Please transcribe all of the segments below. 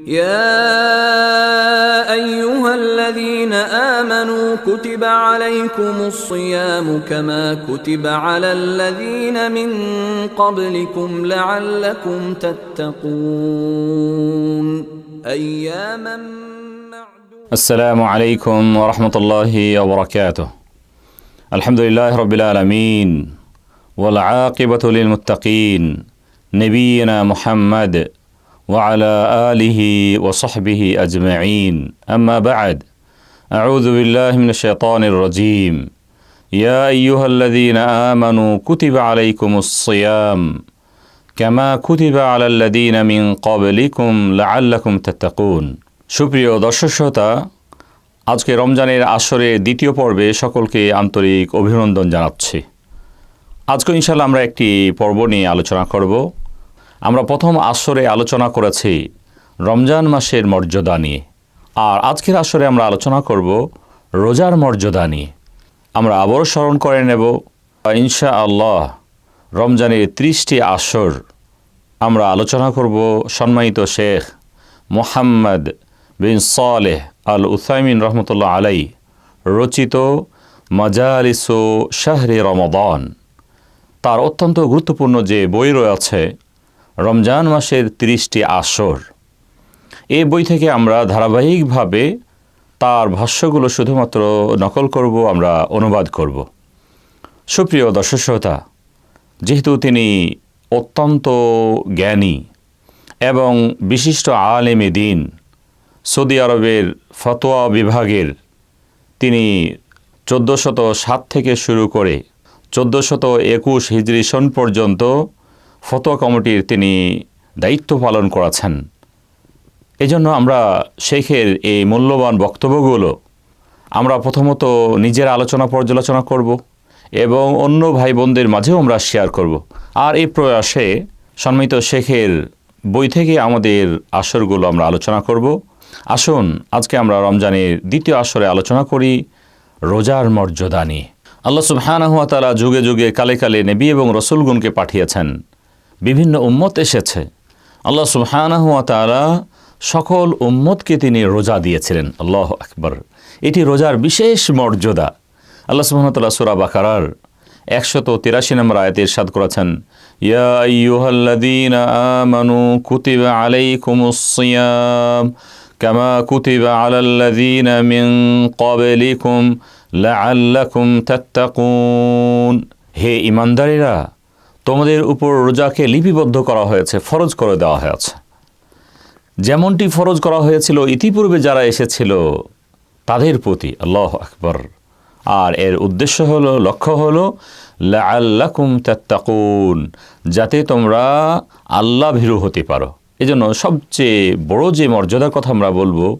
يا أيها الذين آمنوا كتب عليكم الصيام كما كتب على الذين من قبلكم لعلكم تتقون. أياما السلام عليكم ورحمة الله وبركاته. الحمد لله رب العالمين والعاقبة للمتقين. نبينا محمد وعلى آله وصحبه أجمعين أما بعد أعوذ بالله من الشيطان الرجيم يا أيها الذين آمنوا كتب عليكم الصيام كما كتب على الذين من قبلكم لعلكم تتقون সুপ্রিয় দর্শক শ্রোতা আজকে রমজানের আসরে দ্বিতীয় পর্বে সকলকে আন্তরিক অভিনন্দন জানাচ্ছি আজকে ইনশাল্লাহ আমরা একটি পর্ব নিয়ে আলোচনা করব আমরা প্রথম আসরে আলোচনা করেছি রমজান মাসের মর্যাদা নিয়ে। আর আজকের আসরে আমরা আলোচনা করব রোজার মর্যাদা নিয়ে। আমরা আবারও স্মরণ করে নেব ইনশা আল্লাহ রমজানের ত্রিশটি আসর আমরা আলোচনা করব সম্মানিত শেখ মোহাম্মদ বিন সালেহ আল উসাইমিন রহমতুল্লাহ আলাই রচিত মাজালিসো শাহরে রমদান। তার অত্যন্ত গুরুত্বপূর্ণ যে বই রয়েছে রমজান মাসের তিরিশটি আসর। এই বই থেকে আমরা ধারাবাহিকভাবে তার ভাষ্যগুলো শুধুমাত্র নকল করব, আমরা অনুবাদ করব। সুপ্রিয় দর্শক শ্রোতা, যেহেতু তিনি অত্যন্ত জ্ঞানী এবং বিশিষ্ট আলেমে দিন, সৌদি আরবের ফতোয়া বিভাগের তিনি চোদ্দোশত সাত থেকে শুরু করে চোদ্দোশত একুশ হিজরি সন পর্যন্ত ফতোয়া কমিটির তিনি দায়িত্ব পালন করেছেন এজন্য আমরা শেখের এই মূল্যবান বক্তব্যগুলো আমরা প্রথমত নিজের আলোচনা পর্যালোচনা করব এবং অন্য ভাই বোনদের মাঝেও আমরা শেয়ার করব। আর এই প্রয়াসে সম্মিত শেখের বই থেকে আমাদের আসরগুলো আমরা আলোচনা করব। আসুন, আজকে আমরা রমজানের দ্বিতীয় আসরে আলোচনা করি রোজার মর্যাদা নিয়ে। আল্লাহ সুবহানাহুয়া তালা যুগে যুগে কালে কালে নেবী এবং রসুলগুনকে পাঠিয়েছেন। বিভিন্ন উম্মত এসেছে। আল্লাহ সুবহানাহুয়া তালা সকল উম্মতকে তিনি রোজা দিয়েছিলেন। আল্লাহ আকবর। এটি রোজার বিশেষ মর্যাদা। আল্লাহ সুবহানাতাল্লাহ সুরা বাকারার একশত তিরাশি নম্বর আয়াতে ইরশাদ করেছেন আমানু কুতিবা কামা কুতিবা মিন তাত্তাকুন। হে ইমানদারেরা তোমাদের উপর রোজাকে লিপিবদ্ধ করা হয়েছে, ফরজ করে দেওয়া হয়েছে। যেমনটি ফরজ করা হয়েছিল ইতিপূর্বে যারা এসেছিল, তাদের প্রতি আল্লাহ আকবর। আর এর উদ্দেশ্য হলো, লক্ষ্য হলো, লাআল্লাকুম তাত্তাকুন, যাতে তোমরা আল্লাহ ভীরু হতে পারো। এজন্য সবচেয়ে বড় যে মর্যাদার কথা আমরা বলব,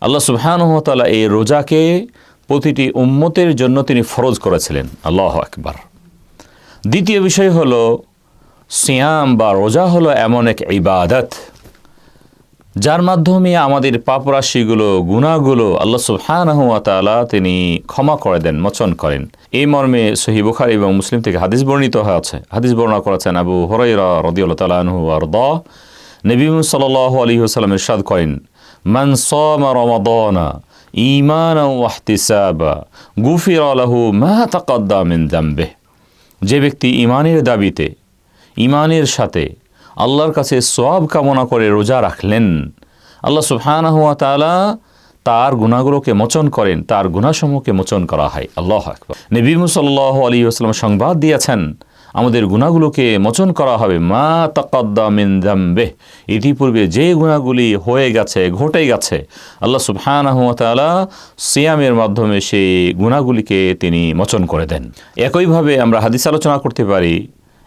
আল্লাহ সুবহানহতালা এই রোজাকে প্রতিটি উম্মতের জন্য তিনি ফরজ করেছিলেন। আল্লাহ আকবার। দ্বিতীয় বিষয় হলো, সিয়াম বা রোজা হলো এমন এক ইবাদত, যার মাধ্যমে আমাদের পাপরাশিগুলো গুণাগুলো আল্লাহ সুবহানাহুয়াতালা তিনি ক্ষমা করে দেন, মোচন করেন। এই মর্মে সহি বুখার এবং মুসলিম থেকে হাদিস বর্ণিত হয়েছে। হাদিস বর্ণনা করেছেন আবু হরাইরা রদিউল্লাহ তালাহু আর দ নবী সাল্লাহ আলী সাল্লাম ইরশাদ করেন, মান সামা রমাদানা ঈমান ওয়াহতিসাবা, গুফির আলাহু মা মিন জামবে যে ব্যক্তি ইমানের দাবিতে, ইমানের সাথে আল্লাহর কাছে সব কামনা করে রোজা রাখলেন, আল্লাহ সুবহানাহুয়া তালা তার গুণাগুলোকে মোচন করেন, তার গুণাসমূহকে মোচন করা হয়। আল্লাহ আকবর। নবী মুসল্লাহ আলী আসলাম সংবাদ দিয়েছেন আমাদের গুণাগুলোকে মোচন করা হবে। মা তাকাদ্দা মিন জামবে ইতিপূর্বে যে গুণাগুলি হয়ে গেছে ঘটে গেছে, আল্লাহ সুবহানাহুয়া তাআলা সিয়ামের মাধ্যমে সেই গুণাগুলিকে তিনি মোচন করে দেন। একইভাবে আমরা হাদিস আলোচনা করতে পারি,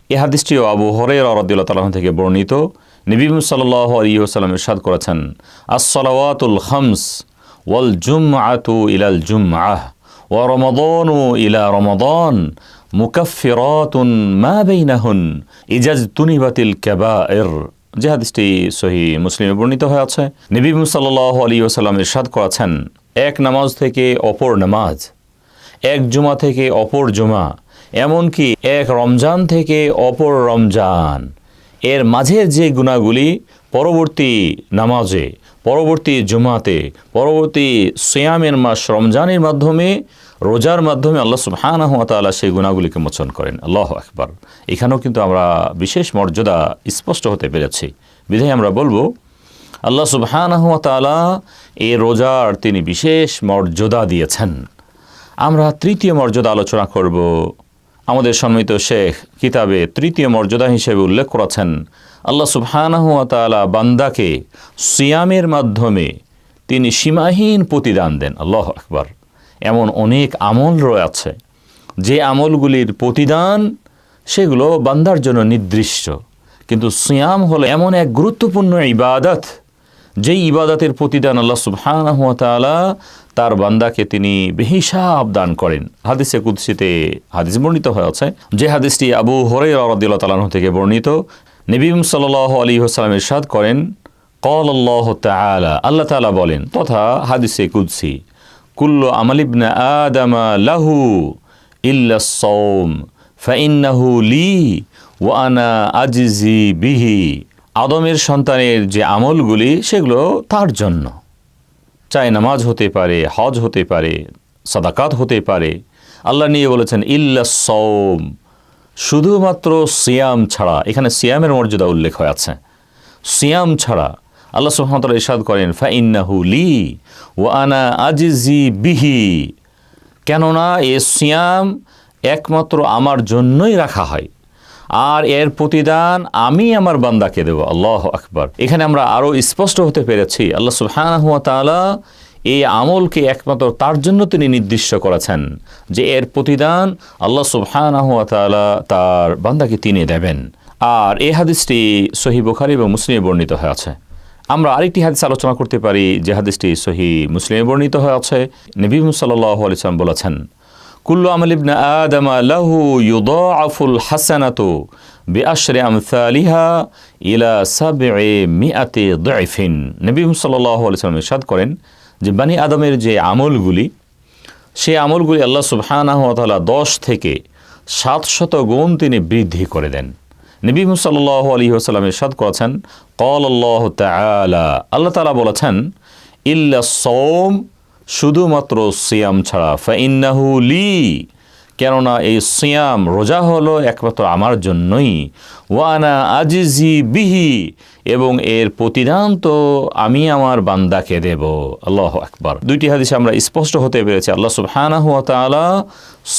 এ হাদিসটিও আবু হরে রদুল্লাহ তালাহ থেকে বর্ণিত। নবী সাল্লাহ আলী ইরশাদ করেছেন, আসসালাওয়াতুল খামস ওয়াল জুম আতু ইলাল জুম আহ ও রমদন ও ইলা রমদন। মুকাফিরাতুন মা বেইনাহুন ইজাজ তুনিবাতিল কেবা এর যে হাদিসটি সহি মুসলিমে বর্ণিত হয়ে আছে। নবী সাল্লাহ আলী ওসাল্লাম ইরশাদ করেছেন, এক নামাজ থেকে অপর নামাজ, এক জুমা থেকে অপর জুমা, এমনকি এক রমজান থেকে অপর রমজান। এর মাঝের যে গুণাগুলি পরবর্তী নামাজে, পরবর্তী জুমাতে, পরবর্তী সিয়ামের মাস রমজানের মাধ্যমে রোজার মাধ্যমে আল্লাহ সুবহানাহু ওয়া সেই গুণাগুলিকে মোচন করেন। আল্লাহ আকবার। এখানেও কিন্তু আমরা বিশেষ মর্যাদা স্পষ্ট হতে পেরেছি। বিধায় আমরা বলব, আল্লাহ সুবহানাহু ওয়া এই রোজার তিনি বিশেষ মর্যাদা দিয়েছেন। আমরা তৃতীয় মর্যাদা আলোচনা করব। আমাদের সম্মিত শেখ কিতাবে তৃতীয় মর্যাদা হিসেবে উল্লেখ করেছেন, আল্লাহ সুবহানাহু ওয়া বান্দাকে সিয়ামের মাধ্যমে তিনি সীমাহীন প্রতিদান দেন। আল্লাহ আকবার। এমন অনেক আমল রয়েছে যে আমলগুলির প্রতিদান, সেগুলো বান্দার জন্য নির্দিষ্ট। কিন্তু সিয়াম হলো এমন এক গুরুত্বপূর্ণ ইবাদত, যেই ইবাদতের প্রতিদান আল্লাহ সুবহানহতালা তার বান্দাকে তিনি বেহিসাব দান করেন। হাদিসে কুদ্সিতে হাদিস বর্ণিত হয়েছে, যে হাদিসটি আবু হরে রদিল্লা থেকে বর্ণিত। নবীম সাল আলী হোসালাম ইরশাদ করেন কল আল্লাহ তালা আল্লাহ তালা বলেন, তথা হাদিসে কুদ্সি। কুল্লো আমলিবনা আদামা লাহু ইল্লা সৌম ফাইন্নাহু লি ও আনা আজিজি বিহি। আদমের সন্তানের যে আমলগুলি, সেগুলো তার জন্য। চাই নামাজ হতে পারে, হজ হতে পারে, সাদাকাত হতে পারে। আল্লাহ নিয়ে বলেছেন, ইল্লা সৌম শুধুমাত্র সিয়াম ছাড়া। এখানে সিয়ামের মর্যাদা উল্লেখ হয়ে আছে। সিয়াম ছাড়া আল্লাহ সুহামতাল ইসাদ করেন, ফাইন্নাহু লি ও আনা আজিজি বিহি। কেননা এ সিয়াম একমাত্র আমার জন্যই রাখা হয়। আর এর প্রতিদান আমি আমার বান্দাকে দেব। আল্লাহ আকবার। এখানে আমরা আরও স্পষ্ট হতে পেরেছি, আল্লাহ সুবহানাহু ওয়া তাআলা এই আমলকে একমাত্র তার জন্য তিনি নির্দিষ্ট করেছেন যে এর প্রতিদান আল্লাহ সুবহানাহু ওয়া তাআলা তার বান্দাকে তিনি দেবেন। আর এই হাদিসটি সহি বুখারী এবং মুসলিমে বর্ণিত হয়ে আছে। আমরা আরেকটি হাদিস আলোচনা করতে পারি, যে হাদিসটি সহি মুসলিমে বর্ণিত হয়ে আছে। নবী সাল্লাল্লাহু আলাইহি সাল্লাম বলেছেন, কুল্লু আমল ইবনে আদম লাহু ইউদাআফুল হাসানাতু বিআশরি আমসালিহা ইলা সাবঈ মিআতি দাইফিন। নবী সাল্লাল্লাহু আলাইহি সাল্লাম ইরশাদ করেন যে, বানি আদমের যে আমলগুলি, সেই আমলগুলি আল্লাহ সুবহানাহু ওয়া তাআলা 10 থেকে 700 গুণ তিনি বৃদ্ধি করে দেন। নবী সাল্লাহ আলী আসসালাম ইরশাদ করেছেন কল আল্লাহ তালা আল্লাহ তালা বলেছেন, ইল্লা সোম শুধুমাত্র সিয়াম ছাড়া। ফাইন্নাহু লি কেননা এই সিয়াম রোজা হলো একমাত্র আমার জন্যই। ওয়ানা আজিজি বিহি, এবং এর প্রতিদান তো আমি আমার বান্দাকে দেব। আল্লাহ আকবার। দুইটি হাদিসে আমরা স্পষ্ট হতে পেরেছি, আল্লাহ সুবহানাহু ওয়া তাআলা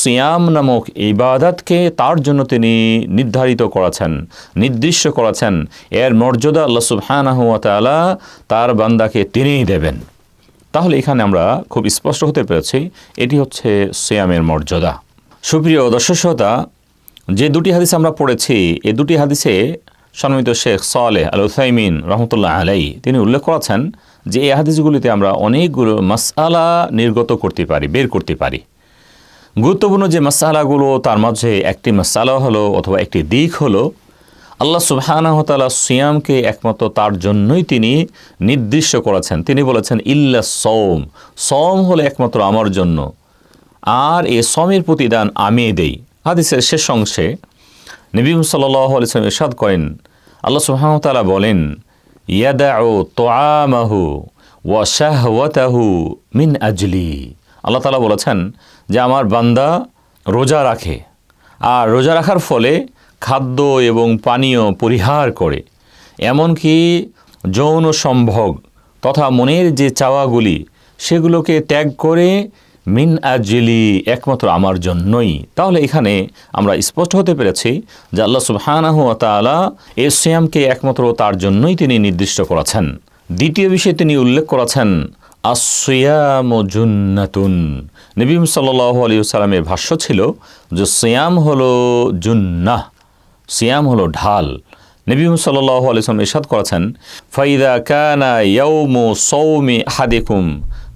সিয়াম নামক ইবাদতকে তার জন্য তিনি নির্ধারিত করেছেন, নির্দিষ্ট করেছেন। এর মর্যাদা আল্লাহ সুবহানাহু ওয়া তাআলা তার বান্দাকে তিনিই দেবেন। তাহলে এখানে আমরা খুব স্পষ্ট হতে পেরেছি, এটি হচ্ছে সিয়ামের মর্যাদা। সুপ্রিয় দর্শক শ্রোতা, যে দুটি হাদিস আমরা পড়েছি এই দুটি হাদিসে সম্মিত শেখ সালেহ আল উসাইমিন রহমতুল্লাহ আলাই তিনি উল্লেখ করেছেন যে এই হাদিসগুলিতে আমরা অনেকগুলো মাসালা নির্গত করতে পারি, বের করতে পারি। গুরুত্বপূর্ণ যে মাসালাগুলো তার মাঝে একটি মাসালা হলো অথবা একটি দিক হলো, আল্লাহ সুবাহানহতালা সিয়ামকে একমাত্র তার জন্যই তিনি নির্দিষ্ট করেছেন। তিনি বলেছেন, ইল্লা সৌম সম হলো একমাত্র আমার জন্য। আর এ সমের প্রতিদান আমি দেই। হাদিসের শেষ অংশে নবীম সাল্লাহ আলিয়াম ইরশাদ করেন, আল্লাহ সুবাহতালা বলেন ইয়াদা ও তোয়ামাহু ওয়া মিন আজলি। আল্লাহ তালা বলেছেন যে আমার বান্দা রোজা রাখে আর রোজা রাখার ফলে খাদ্য এবং পানীয় পরিহার করে। এমনকি যৌন সম্ভোগ তথা মনের যে চাওয়াগুলি সেগুলোকে ত্যাগ করে মিন আজলি একমাত্র আমার জন্যই। তাহলে এখানে আমরা স্পষ্ট হতে পেরেছি যে আল্লাহ সুবহানাহু ওয়া তাআলা এই সিয়ামকে একমাত্র তার জন্যই তিনি নির্দিষ্ট করেছেন। দ্বিতীয় বিষয়ে তিনি উল্লেখ করেছেন আসিয়াম জুন্নাতুন। নবীম সাল্লাল্লাহু আলাইহি সাল্লামের ভাষ্য ছিল যে সিয়াম হলো জুন্নাহ, সিয়াম হলো ঢাল। নবী সাল্লাহ আলিয়াম ইসাদ করেছেন, ফাইদা কানা ইয়ৌমু সৌমি হাদিকুম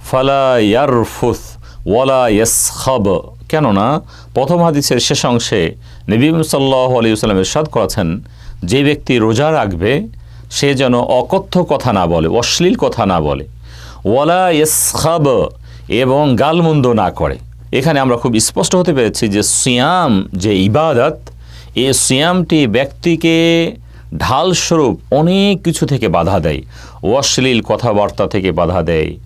ফালা ইয়ারফুথ। ওয়ালা ইয়াসখাব। কেননা প্রথম হাদিসের শেষ অংশে নবী সাল্লাহ আলী সাল্লাম ইরশাদ করেছেন, যে ব্যক্তি রোজা রাখবে, সে যেন অকথ্য কথা না বলে, অশ্লীল কথা না বলে। ওয়ালা ইয়াসখাব এবং গালমন্দ না করে। এখানে আমরা খুব স্পষ্ট হতে পেরেছি যে সিয়াম, যে ইবাদত এই সিয়ামটি ব্যক্তিকে ঢালস্বরূপ অনেক কিছু থেকে বাধা দেয়। অশ্লীল কথাবার্তা থেকে বাধা দেয়।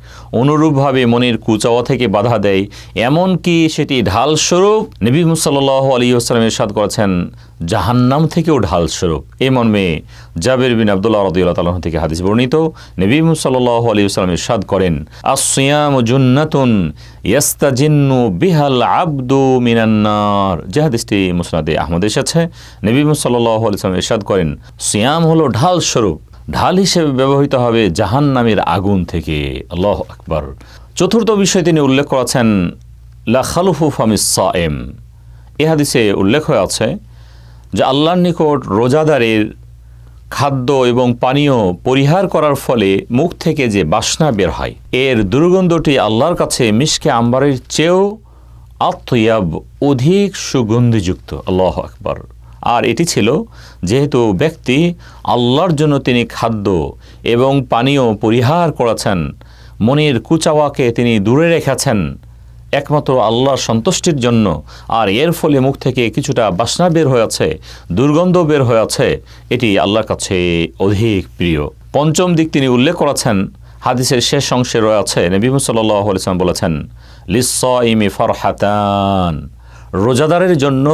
অনুরূপভাবে মনের কুচাওয়া থেকে বাধা দেয়। এমনকি সেটি ঢাল স্বরূপ নবী মুসাল্লাহ আলী আসসালামের সাদ করেছেন, জাহান্নাম থেকেও ঢাল স্বরূপ এ মর্মে জাবের বিন আবদুল্লাহ রদিউল্লাহ তালাহ থেকে হাদিস বর্ণিত, নবী মুসাল্লাহ আলী আসসালামের সাদ করেন আসিয়াম জুন্নাতুন ইয়াস্তাজিন্নু বিহাল আব্দু মিনান্নার যে হাদিসটি মুসনাদে আহমদ এসেছে, নবী মুসাল্লাহ আলী সাল্লাম ইরশাদ করেন, সিয়াম হলো ঢাল স্বরূপ ঢাল হিসেবে ব্যবহৃত হবে জাহান নামের আগুন থেকে। আল্লাহ আকবর। চতুর্থ বিষয় তিনি উল্লেখ করেছেন, লা খালুফু ফামিস সায়েম। এ হাদিসে উল্লেখ হয়ে আছে যে আল্লাহর নিকট রোজাদারের খাদ্য এবং পানীয় পরিহার করার ফলে মুখ থেকে যে বাসনা বের হয়, এর দুর্গন্ধটি আল্লাহর কাছে মিশকে আম্বারের চেয়েও আত্ময়াব অধিক সুগন্ধিযুক্ত। আল্লাহ আকবর। আর এটি ছিল যেহেতু ব্যক্তি আল্লাহর জন্য তিনি খাদ্য এবং পানীয় পরিহার করেছেন, মনের কুচাওয়াকে তিনি দূরে রেখেছেন, একমাত্র আল্লাহর সন্তুষ্টির জন্য। আর এর ফলে মুখ থেকে কিছুটা বাসনা বের হয়েছে দুর্গন্ধ বের হয়েছে। এটি আল্লাহর কাছে অধিক প্রিয়। পঞ্চম দিক তিনি উল্লেখ করেছেন, হাদিসের শেষ অংশে রয়েছে, নবী সাল্লাহ আলিয়াম বলেছেন লিস ইমি ফরহাতান। রোজাদারের জন্য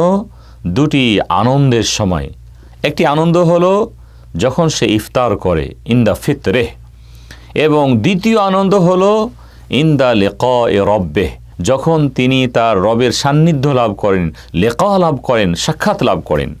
দুটি আনন্দের সময়। একটি আনন্দ হলো যখন সে ইফতার করে ইন দ্য ফিতরে এবং দ্বিতীয় আনন্দ হল হলো ইন্দা লেক এ রব্বে যখন তিনি তার রবের সান্নিধ্য লাভ করেন, লেকা লাভ করেন, সাক্ষাৎ লাভ করেন।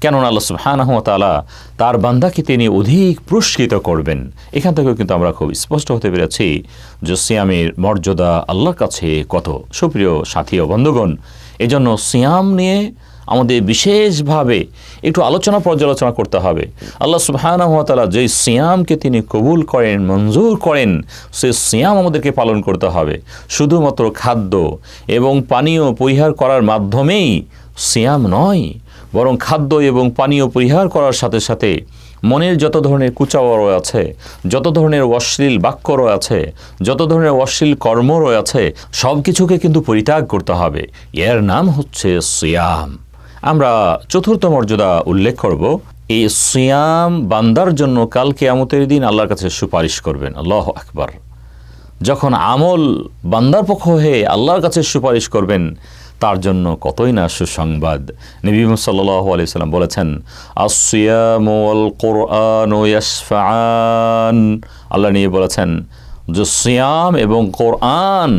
কেননা আল্লাহ সুবহানাহু ওয়া তাআলা তার বান্দাকে তিনি অধিক পুরস্কৃত করবেন। এখান থেকেও কিন্তু আমরা খুব স্পষ্ট হতে পেরেছি যে সিয়ামের মর্যাদা আল্লাহর কাছে কত। সুপ্রিয় সাথী ও বন্ধুগণ, এজন্য সিয়াম নিয়ে আমাদের বিশেষভাবে একটু আলোচনা পর্যালোচনা করতে হবে। আল্লাহ সুবহানাহু ওয়া যে সিয়ামকে তিনি কবুল করেন, মঞ্জুর করেন, সে সিয়াম আমাদেরকে পালন করতে হবে। শুধুমাত্র খাদ্য এবং পানীয় পরিহার করার মাধ্যমেই সিয়াম নয়, বরং খাদ্য এবং পানীয় পরিহার করার সাথে সাথে মনের যত ধরনের কুচাওয়া রয়েছে, যত ধরনের অশ্লীল বাক্য রয়েছে, যত ধরনের অশ্লীল কর্ম রয়েছে সব কিছুকে কিন্তু পরিত্যাগ করতে হবে। এর নাম হচ্ছে সিয়াম। আমরা চতুর্থ মর্যাদা উল্লেখ করব। এই সিয়াম বান্দার জন্য কাল কেয়ামতের দিন আল্লাহর কাছে সুপারিশ করবেন। আল্লাহ আকবার। যখন আমল বান্দার পক্ষ হয়ে আল্লাহর কাছে সুপারিশ করবেন, তার জন্য কতই না সুসংবাদ। নবী সাল্লাহ আলি সাল্লাম বলেছেন আসিয়ামল কোরআন আল্লাহ নিয়ে বলেছেন, যে সিয়াম এবং কোরআন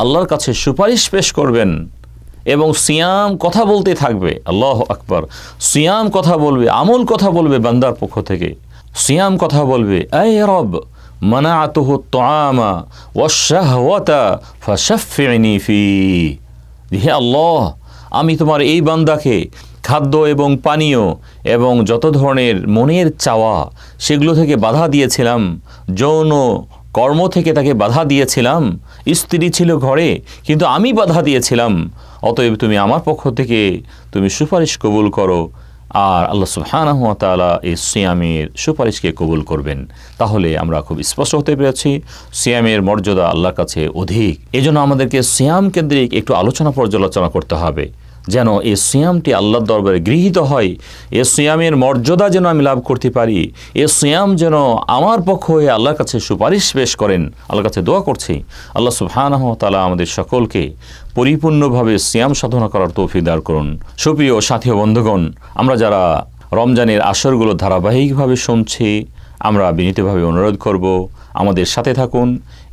আল্লাহর কাছে সুপারিশ পেশ করবেন এবং সিয়াম কথা বলতে থাকবে। আল্লাহ আকবর। সিয়াম কথা বলবে, আমল কথা বলবে বান্দার পক্ষ থেকে। সিয়াম কথা বলবে এই রব মানাতুহু তোয়ামা ওয়াশাহওয়াতা ফাশাফিনি ফি হে আল্লাহ, আমি তোমার এই বান্দাকে খাদ্য এবং পানীয় এবং যত ধরনের মনের চাওয়া সেগুলো থেকে বাধা দিয়েছিলাম। যৌন কর্ম থেকে তাকে বাধা দিয়েছিলাম। স্ত্রী ছিল ঘরে, কিন্তু আমি বাধা দিয়েছিলাম। অতএব তুমি আমার পক্ষ থেকে তুমি সুপারিশ কবুল করো আর আল্লাহ সুবহানাহু তাআলা এই সিয়ামের সুপারিশকে কবুল করবেন। তাহলে আমরা খুব স্পষ্ট হতে পেরেছি, সিয়ামের মর্যাদা আল্লাহর কাছে অধিক। এজন্য আমাদেরকে সিয়াম কেন্দ্রিক একটু আলোচনা পর্যালোচনা করতে হবে। যেন এই সিয়ামটি আল্লাহর দরবারে গৃহীত হয়। এ সিয়ামের মর্যাদা যেন আমি লাভ করতে পারি। এ সিয়াম যেন আমার পক্ষ হয়ে আল্লাহর কাছে সুপারিশ পেশ করেন। আল্লাহর কাছে দোয়া করছি। আল্লাহ সুবহানাহু তালা আমাদের সকলকে পরিপূর্ণভাবে সিয়াম সাধনা করার তৌফিক দান করুন। সুপ্রিয় সাথী বন্ধুগণ, আমরা যারা রমজানের আসরগুলো ধারাবাহিকভাবে শুনছি, আমরা বিনীতভাবে অনুরোধ করব, আমাদের সাথে থাকুন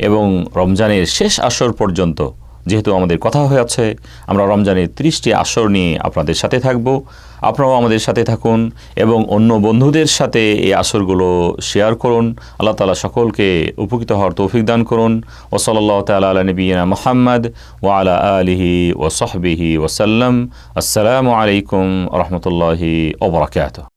এবং রমজানের শেষ আসর পর্যন্ত যেহেতু আমাদের কথা হয়ে আছে, আমরা রমজানের ত্রিশটি আসর নিয়ে আপনাদের সাথে থাকব। আপনারাও আমাদের সাথে থাকুন এবং অন্য বন্ধুদের সাথে এই আসরগুলো শেয়ার করুন। আল্লাহ তালা সকলকে উপকৃত হওয়ার তৌফিক দান করুন। ও সাল্লাহ তালা আলা নবীনা মোহাম্মদ ও আলা আলিহি ও সহবিহি ওসাল্লাম আসসালামু আলাইকুম রহমতুল্লাহি ওবরাকাত